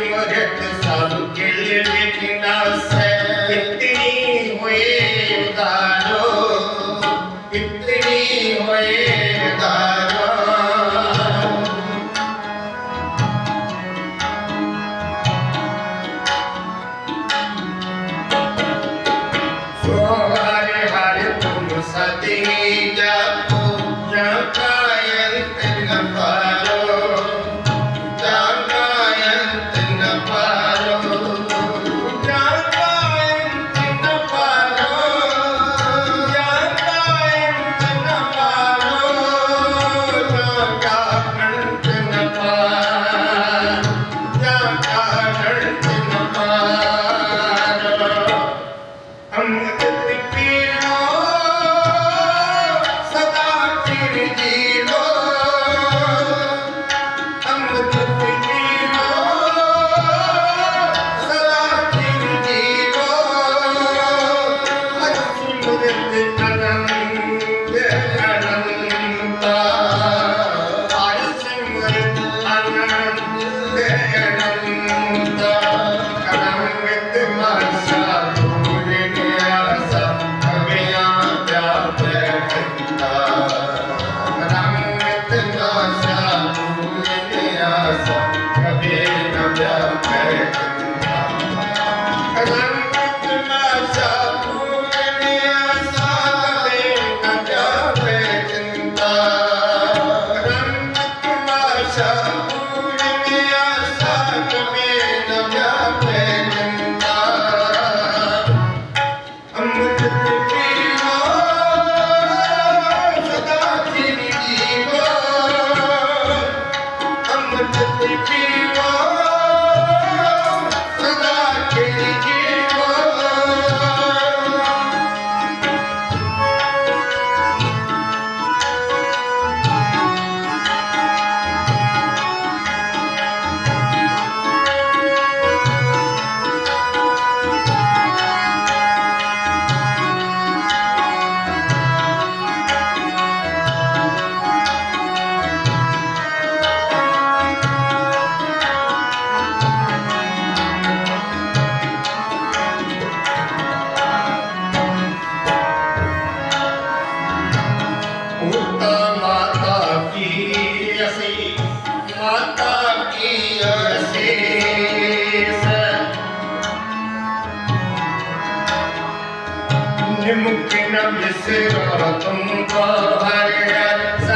ਮਰਤ ਸਭ ਕਿਲ ਮਿਟਨਾ ਸੈ ਇਤਨੀ ਹੋਏ ਉਦਾਰੋ ਇਤਨੀ ਹੋਏ ਉਦਾਰੋ ਸੋ না America. मुख न बिसरो तुमको हर